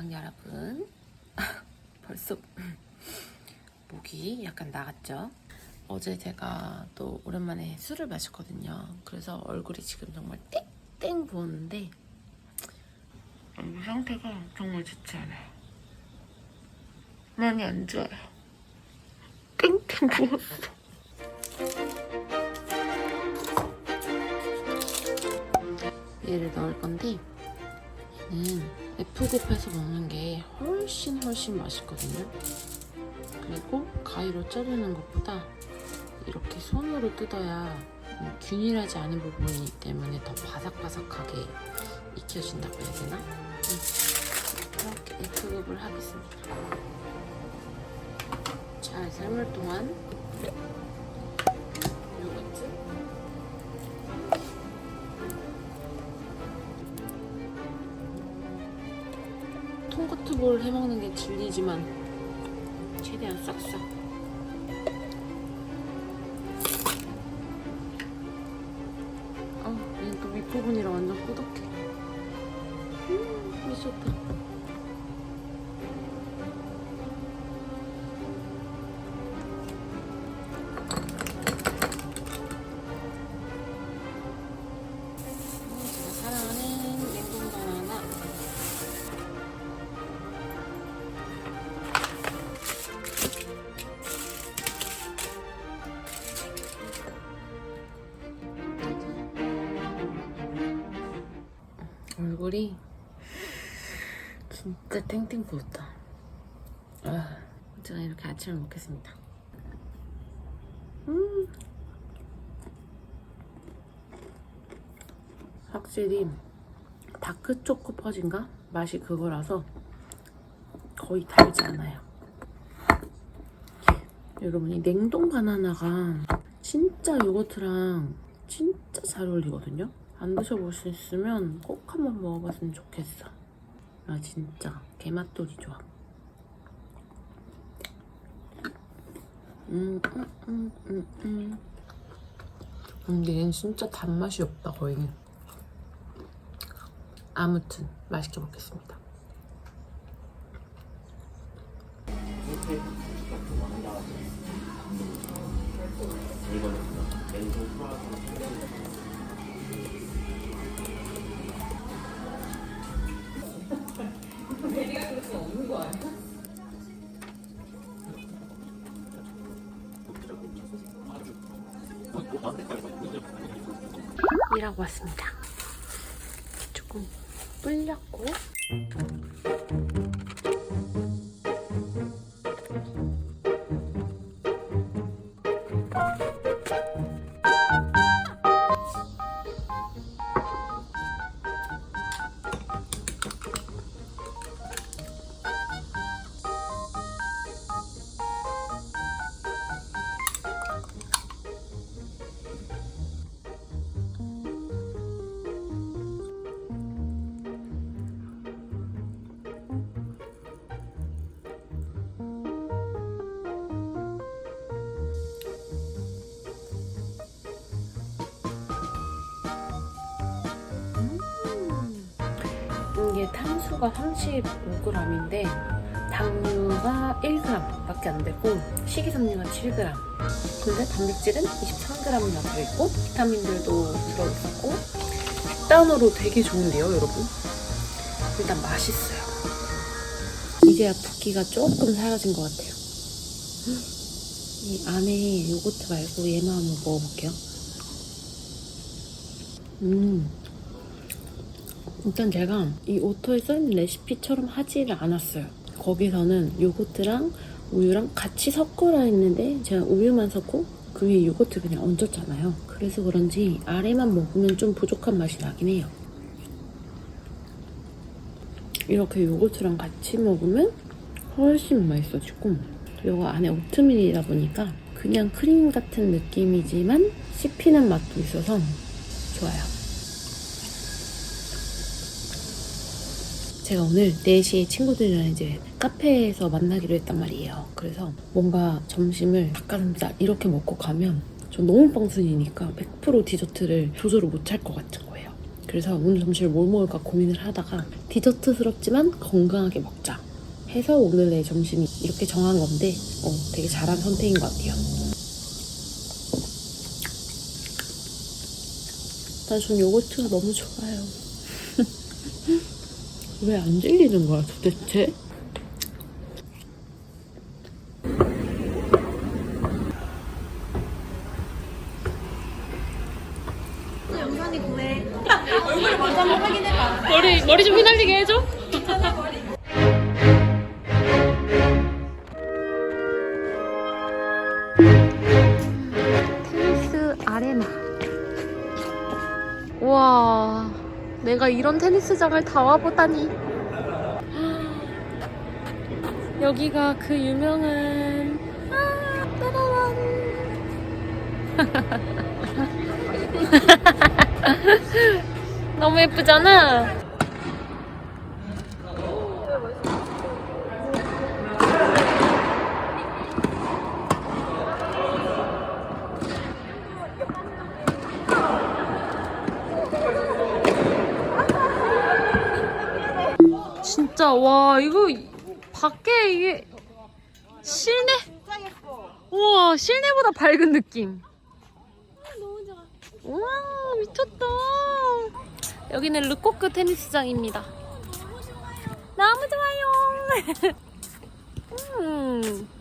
안녕 여러분. 벌써 목이 약간 나갔죠? 어제 제가 또 오랜만에 술을 마셨거든요. 그래서 얼굴이 지금 정말 땡땡 부었는데 얼굴 상태가 정말 좋지 않아요. 많이 안 좋아요. 땡땡 부었어. 얘를 넣을 건데 얘는 F급해서 먹는 게 훨씬 훨씬 맛있거든요. 그리고 가위로 자르는 것보다 이렇게 손으로 뜯어야 음, 균일하지 않은 부분이 때문에 더 바삭바삭하게 익혀진다고 해야 되나? 음, 이렇게 F급을 하겠습니다. 잘 삶을 동안 통고트볼 해먹는 게 진리지만 최대한 싹싹 땡땡 부었다. 아, 제가 이렇게 아침을 먹겠습니다. 음. 확실히 다크 초코 퍼진가 맛이 그거라서 거의 달지 않아요. 여러분 이 냉동 바나나가 진짜 요거트랑 진짜 잘 어울리거든요. 안 드셔보셨으면 꼭 한번 먹어봤으면 좋겠어. 아 진짜 개맛돌이 좋아. 음, 음, 음, 음, 음. 근데 얘는 진짜 단맛이 없다 거의. 아무튼 맛있게 먹겠습니다. 일 하고 왔습니다. 조금 불렸고 탄수가 35g인데 당류가 1g 밖에 안 되고 식이섬유가 7g 근데 단백질은 23g이나 들어있고 비타민들도 들어있었고 식단으로 되게 좋은데요 여러분? 일단 맛있어요. 이제야 붓기가 조금 사라진 것 같아요. 이 안에 요거트 말고 얘만 한번 먹어볼게요. 음 일단 제가 이 오토에 써있는 레시피처럼 하지를 않았어요. 거기서는 요거트랑 우유랑 같이 섞어라 했는데 제가 우유만 섞고 그 위에 요거트 그냥 얹었잖아요. 그래서 그런지 아래만 먹으면 좀 부족한 맛이 나긴 해요. 이렇게 요거트랑 같이 먹으면 훨씬 맛있어지고 이거 안에 오트밀이다 보니까 그냥 크림 같은 느낌이지만 씹히는 맛도 있어서 좋아요. 제가 오늘 4시에 친구들이랑 이제 카페에서 만나기로 했단 말이에요. 그래서 뭔가 점심을 닭가슴살 이렇게 먹고 가면 저 너무 빵순이니까 100% 디저트를 조절을 못 할 것 같은 거예요. 그래서 오늘 점심을 뭘 먹을까 고민을 하다가 디저트스럽지만 건강하게 먹자 해서 오늘의 점심이 이렇게 정한 건데 어, 되게 잘한 선택인 것 같아요. 난전 요거트가 너무 좋아요. 왜 안 질리는 거야 도대체? 머리 머리 좀 휘날리게 해줘. 이런 테니스장을 다 와보다니. 여기가 그 유명한 아, 따라란. 너무 예쁘잖아. 와 이거 밖에 이게 실내? 우와 실내보다 밝은 느낌. 우와 미쳤다. 여기는 르코크 테니스장입니다. 너무 좋아요. 음.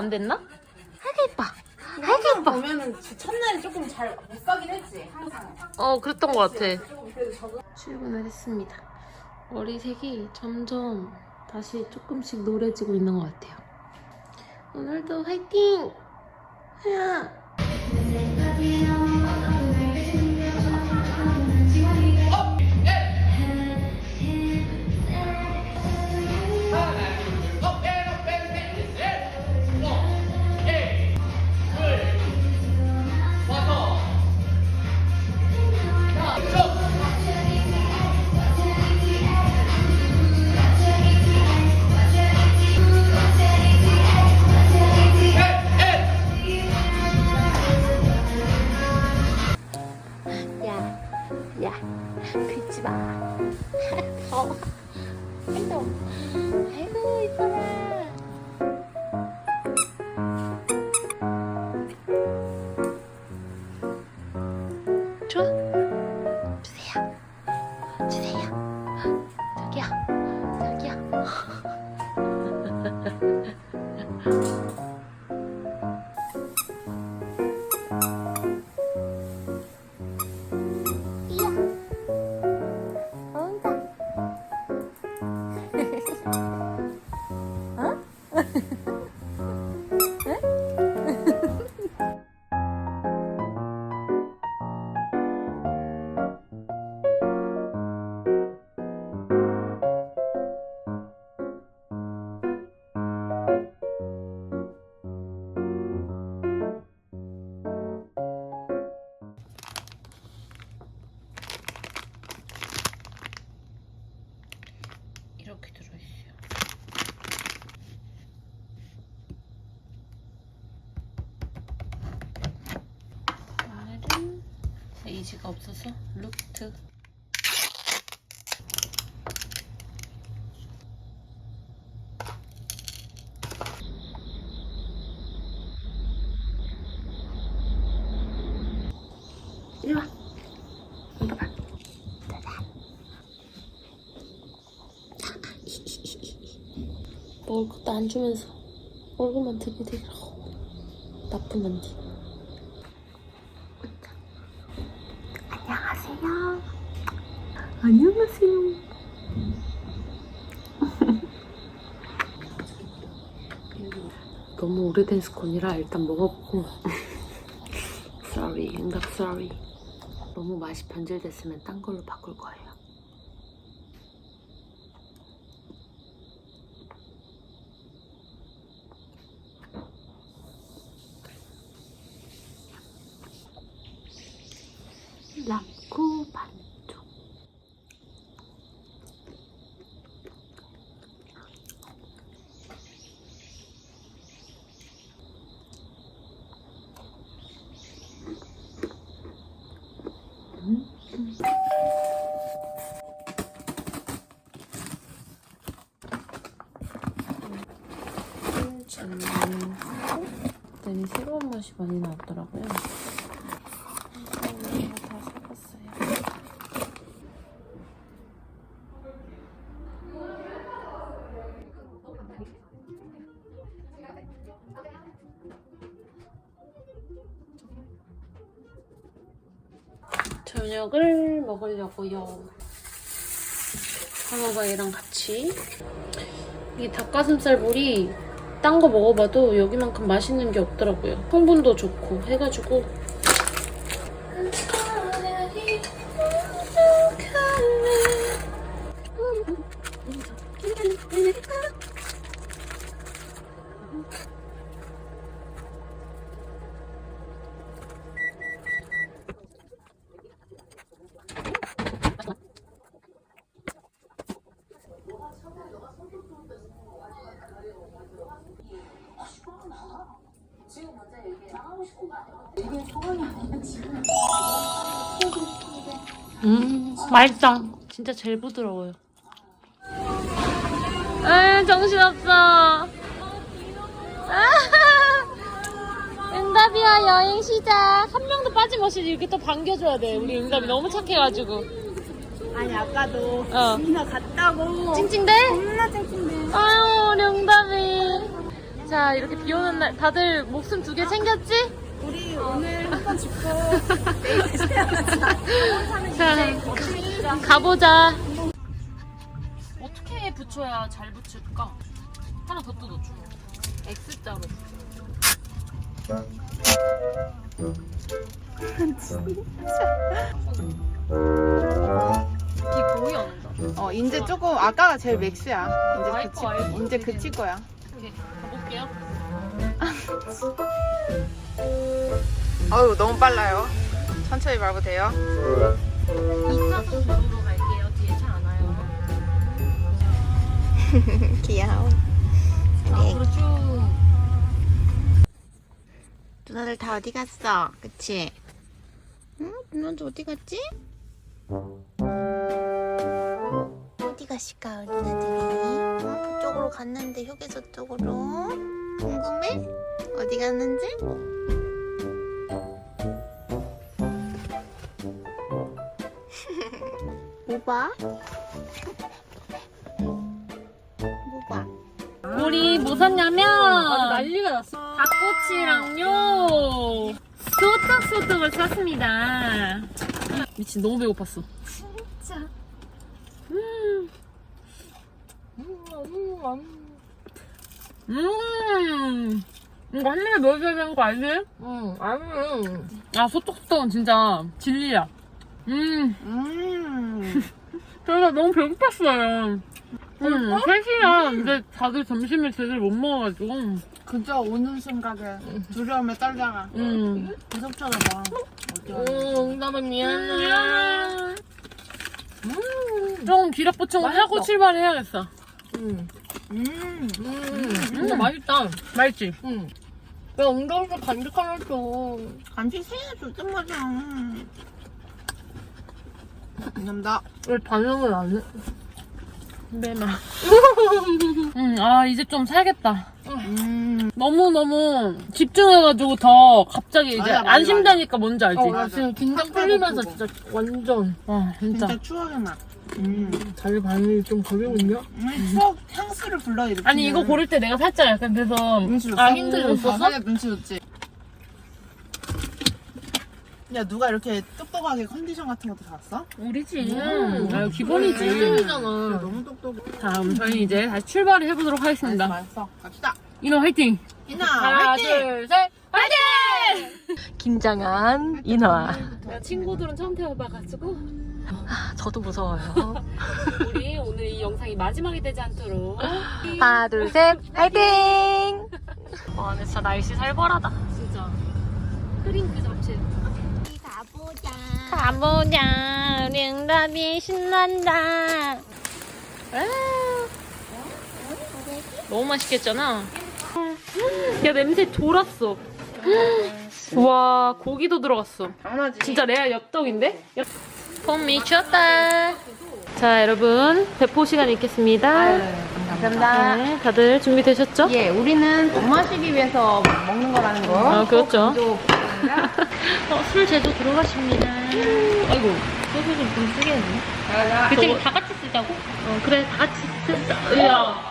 안 됐나? 아이고 이뻐 아이고 이뻐 보면은 첫날에 조금 잘 못 가긴 했지 항상 어 그랬던 것 같아 조금 그래도 적응 출근을 했습니다. 머리색이 점점 다시 조금씩 노래지고 있는 것 같아요. 오늘도 화이팅! 하야! 야, 베이지가 없어서 루트. 이리 와. 이리 와. 먹을 것도 안 주면서 얼굴만 들이대라고 나쁜 언니 안녕하세요. 안녕하세요. 너무 오래된 스콘이라 일단 먹어보고 sorry, 응답 sorry. 너무 맛이 변질됐으면 딴 걸로 바꿀 거예요. 람코 반쪽. 짠. 그랬더니 새로운 맛이 많이 나왔더라고요. 저녁을 먹으려고요. 방어바이랑 같이. 이게 닭가슴살물이 딴 거 먹어봐도 여기만큼 맛있는 게 없더라고요. 성분도 좋고 해가지고 음, 맛있다. 진짜 제일 부드러워요. 에, 정신없어. 아, 응답이야, 여행 시작. 한 명도 빠짐없이 이렇게 또 반겨줘야 돼. 우리 응답이 너무 착해가지고. 아니 아까도 어. 누나 갔다고 찡찡대? 겁나 찡찡대 아유, 우리 응답이. 자, 이렇게 비 오는 날, 다들 목숨 두 개 챙겼지? 우리 오늘 한번 짚고 내일 다시 태어나자 자, 가보자. 어떻게 붙여야 잘 붙일까? 하나 더 뜯어줘. X자로. 이 거의 안 온다. 어 이제 조금 아까가 제일 맥스야 이제 그치. 이제 그칠 거야 오케이, 가볼게요. 어우 너무 빨라요 천천히 밟아도 돼요 2차선 도로로 갈게요. 뒤에 차 안 와요. 귀여워 앞으로 쭉. 누나들 다 어디 갔어 그치? 응? 누나들 어디 갔지? 갔을까 우리 누나들이 어? 그쪽으로 갔는데 휴게소 쪽으로 궁금해? 어디 갔는지? 뭐 봐? 뭐 봐? 우리 뭐 샀냐면 난리가 났어. 닭꼬치랑요. 소떡소떡을 샀습니다. 미친 너무 배고팠어. 진짜 음. 음. 이거 한 입에 넣어줘야 되는 거 알지? 응 아니 아 소떡소떡은 진짜 진리야. 음. 음 저희가 너무 배고팠어요. 음, 3시야. 근데 다들 점심을 제대로 못 먹어가지고. 그저 오는 순간에 두려움에 떨다가 음. 계속 쳐다봐 응, 나도 미안해. 음. 좀 기력 보충을 맛있어. 하고 출발해야겠어. 음. 음. 음, 맛있다. 맛있지? 응. 왜 엉덩이도 간직하면서. 간식 세야 줬단 말이야. 감사합니다. 왜 반응을 안 해? 매마. 응, 아, 이제 좀 살겠다. 음. 너무너무 집중해가지고 더 갑자기 이제 맞아, 맞아, 안심되니까 뭔지 알지? 어, 나 맞아. 지금 긴장 팍 풀리면서. 진짜 완전. 아, 진짜. 진짜 추억의 맛. 음. 자기 반응이 좀 거리거든요? 음, 추억 향수를 불러 이렇게. 아니, 이거 고를 때 내가 살짝 약간 그래서. 눈치 줬어? 아, 힌트 줬었어? 아, 살짝 눈치 줬지. 야 누가 이렇게 똑똑하게 컨디션 같은 것도 샀어? 우리지. 음. 아, 기본이지. 찐이잖아. 너무 똑똑해. 다음 저희 이제 다시 출발을 해보도록 하겠습니다. 맛있어. 갑시다. 인호 화이팅! 이나 하나, 화이팅! 둘, 셋, 화이팅! 긴장한 인화. 친구들은 처음 태워봐가지고 저도 무서워요. 우리 오늘 이 영상이 마지막이 되지 않도록 하나, 둘, 셋, 파이팅! 와, 근데 진짜 날씨 살벌하다. 진짜 흐린 그 자체. 가보자, 링라비 신난다. 아. 너무 맛있겠잖아. 야 냄새 졸았어. 와 고기도 들어갔어. 당연하지. 진짜 레알 엽떡인데? 봄 미쳤다. 자 여러분 배포 시간 있겠습니다. 감사합니다. 네, 다들 준비되셨죠? 예, 우리는 돈 마시기 위해서 먹는 거라는 거. 아 그렇죠. 또 어, 술 제조 들어가십니다. 아이고 소주 좀돈 쓰겠네. 그때 다 같이 쓰자고? 어 그래 다 같이 쓰자. 야.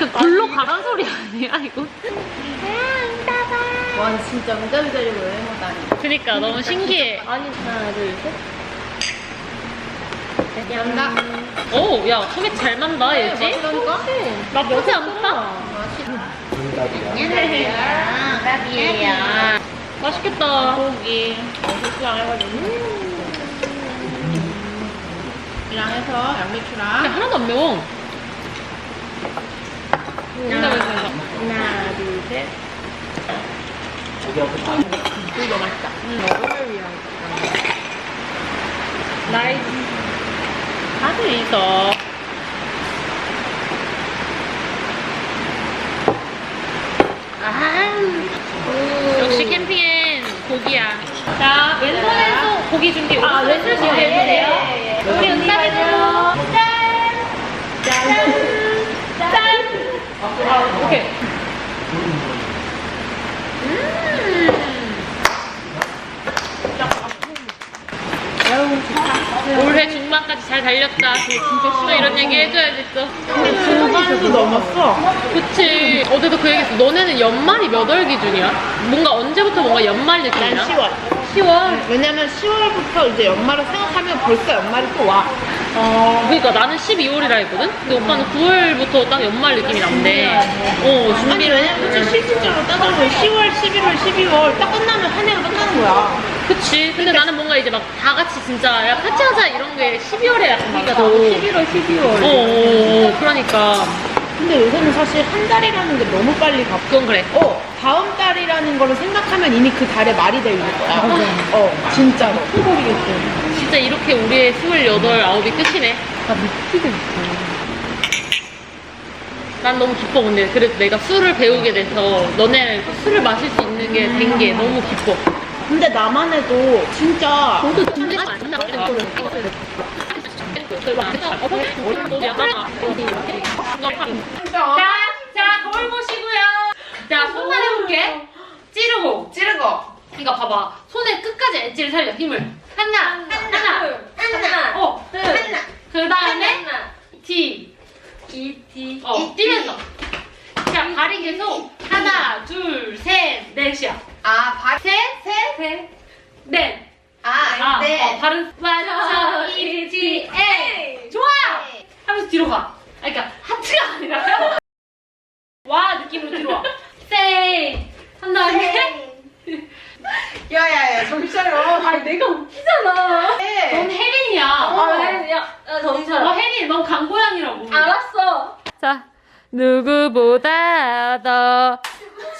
그 글로 가란 소리 아니야 이거? 와, 진짜 기다리고 여행 오다니. 그니까 너무 신기해. 아니 하나 둘 셋. 감사합니다. 오, 야, 소개 잘 만다, 얘지? 나쁘지 않다. 라비에요. 맛있겠다. 고기. 소스랑 해가지고. 이랑 해서 근데 양배추랑. 하나도 안 매워. 하나, 하나, 둘, 셋. 이거 맛있다. 먹음을 위한. 나이 스. 다들 있어. 아, 역시 캠핑엔 고기야. 자, 왼손에서 고기 준비. 아, 왼손 준비 해주세요. 우리 은사이도 짠! 짠! 짠! 아, 오케이. 올해 중반까지 잘 달렸다. 또 이런 얘기 해줘야지 또. 중반도 넘었어. 그치. 어제도 그 얘기했어. 너네는 연말이 몇 월 기준이야? 뭔가 언제부터 뭔가 연말 느낌이야? 난 10월. 10월. 왜냐면 10월부터 이제 연말을 생각하면 벌써 연말이 또 와. 어, 그러니까 나는 12월이라 했거든? 근데 오빠는 9월부터 딱 연말 느낌이 난대. 어, 아니 준비를 왜냐면 진짜 실질적으로 따져보면 10월, 11월, 12월 딱 끝나면 한 해가 끝나는 거야. 그치. 근데 나는 뭔가 이제 막 다 같이 진짜 야, 파티 하자 이런 게 12월에 약간 많고. 11월, 12월. 어, 어, 어, 그러니까. 근데 요새는 사실 한 달이라는 게 너무 빨리 가. 그건 그래. 어, 다음 달이라는 거를 생각하면 이미 그 달의 말이 되는 거야. 어, 진짜로. 모르겠어. 진짜 이렇게 우리의 28, 9이 끝이네. 아, 미치겠어. 난 너무 기뻐 근데 그래도 내가 술을 배우게 돼서 너네 술을 마실 수 있는 게 된 게 너무 기뻐 근데 나만 해도 진짜 자, 자, 거울 보시고요. 자, 손만 해볼게. 찌르고. 찌르고. 이거 봐봐. 손에 끝까지 엣지를 살려, 힘을. 하나, 하나, 하나, 어, 하나. 그 다음에 T. E, T. 어, 뛰면서. 자, 발이 계속 하나, 둘, 셋, 넷이야. 아, 발. 셋, 셋, 셋, 넷. 아, 아, 어, 발은 맞춰, 이지, 에. 좋아! 하면서 뒤로 가. 아, 그러니까 하트가 아니라 와 느낌으로 뒤로 와. 세이 한 다음에 야야야, 차려. 아니 내가 웃기잖아. 네. 넌 혜린이야. 아, 혜린이야. 정신 너 혜린, 넌 강고양이라고. 알았어. 자 누구보다 더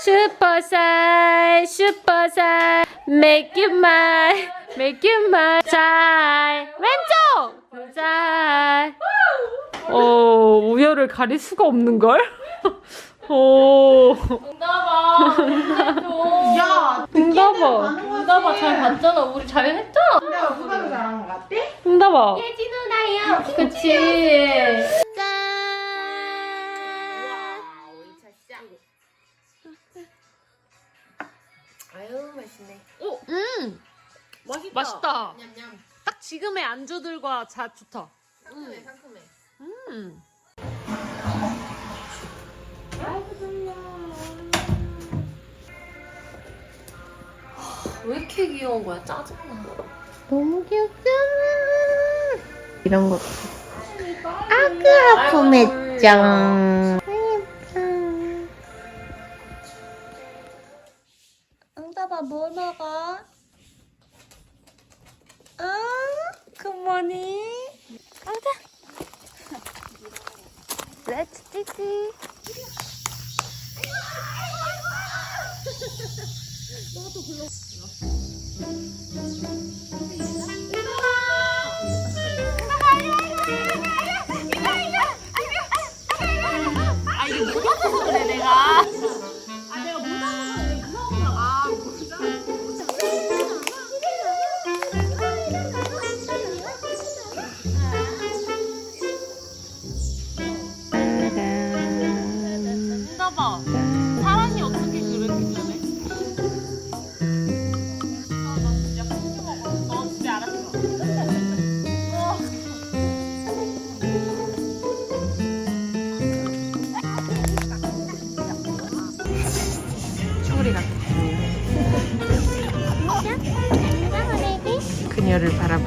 슈퍼사이 슈퍼사이 make you mine make you mine 잘 왼쪽 잘 어, 우열을 가릴 수가 없는 걸? 오. 야, 응답아. 응답아, 잘 봤잖아. 우리 잘 했잖아. 내가 누가 더 잘한 것 같아? 응답아. 예지 누나요. 그치. 맛있다. 맛있다. 냠냠. 딱 지금의 안주들과 잘 좋다. 상큼해, 상큼해. 음. 왜 이렇게 귀여운 거야? 짜증나. 너무 귀엽잖아. 이런 것도. 아그 아픔했죠. 응답아 뭐 먹어? 응? 굿모닝. 가자. 렛츠 찌찌. 봐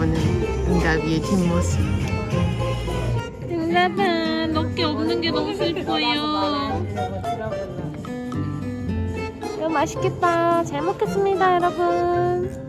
바라보는 응답이의 뒷모습. 응답아, 너게 없는 게 너무 슬퍼요. 이거 맛있겠다. 잘 먹겠습니다, 여러분.